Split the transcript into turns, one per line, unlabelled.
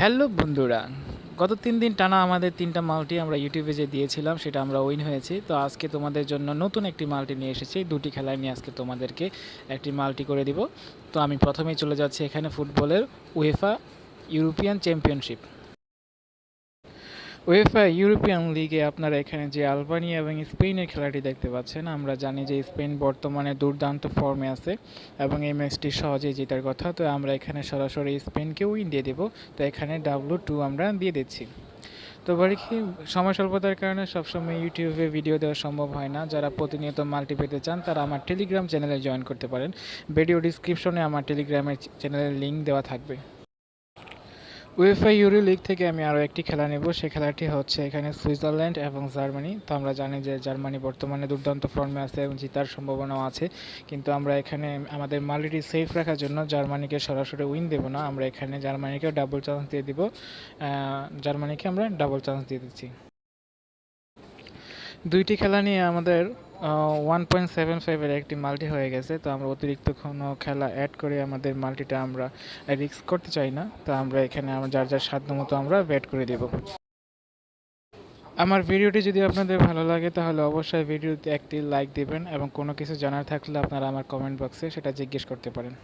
Hello বন্ধুরা, গত তিন দিন টানা আমাদের তিনটা মালটি আমরা ইউটিউবে যে দিয়েছিলাম, সেটা আমরা উইন হয়েছি। তো আজকে তোমাদের জন্য নতুন একটি মাল্টি নিয়ে এসেছি। দুটি খেলায় নিয়ে আজকে তোমাদেরকে একটি মাল্টি করে দিব। তো আমি প্রথমেই চলে যাচ্ছি এখানে ফুটবলের UEFA European championship UEFA European লিগে আপনারা এখানে যে আলবানিয়া এবং স্পেনের খেলাটি দেখতে পাচ্ছেন, আমরা জানি যে স্পেন বর্তমানে দুর্দান্ত ফর্মে আছে এবং এই ম্যাচটি সহজেই জেতার কথা। তো আমরা এখানে সরাসরি স্পেনকে উইন দিয়ে দেব। তো এখানে ডাব্লু টু আমরা দিয়ে দিচ্ছি। তো বাড়ি কি সময় স্বল্পতার কারণে সবসময় ইউটিউবে ভিডিও দেওয়া সম্ভব হয় না। যারা প্রতিনিয়ত মাল্টি পেতে চান, তারা আমার টেলিগ্রাম চ্যানেলে জয়েন করতে পারেন। ভিডিও ডিসক্রিপশনে আমার টেলিগ্রামের চ্যানেলের লিঙ্ক দেওয়া থাকবে। উয়েফা ইউরো লিগ থেকে আমি আরও একটি খেলা নেব। সে খেলাটি হচ্ছে এখানে সুইজারল্যান্ড এবং জার্মানি। তো আমরা জানি যে জার্মানি বর্তমানে দুর্দান্ত ফর্মে আছে এবং জেতার সম্ভাবনাও আছে। কিন্তু আমরা এখানে আমাদের মালিটি সেফ রাখার জন্য জার্মানিকে সরাসরি উইন দেব না। আমরা এখানে জার্মানিকেও ডাবল চান্স দিয়ে দিব। জার্মানিকে আমরা ডাবল চান্স দিয়ে দিচ্ছি। দুইটি খেলা নিয়ে আমাদের ওয়ান পয়েন্ট সেভেন ফাইভের একটি মাল্টি হয়ে গেছে, তো আমরা অতিরিক্ত কোনো খেলা অ্যাড করে আমাদের মাল্টিটা আমরা রিস্ক করতে চাই না, তো আমরা এখানে আমরা যার যার সাধ্য মতো আমরা ব্যাট করে দেব। আমার ভিডিওটি যদি আপনাদের ভালো লাগে, তাহলে অবশ্যই ভিডিওতে একটি লাইক দেবেন এবং কোনো কিছু জানার থাকলে আপনারা আমার কমেন্ট বক্সে সেটা জিজ্ঞেস করতে পারেন।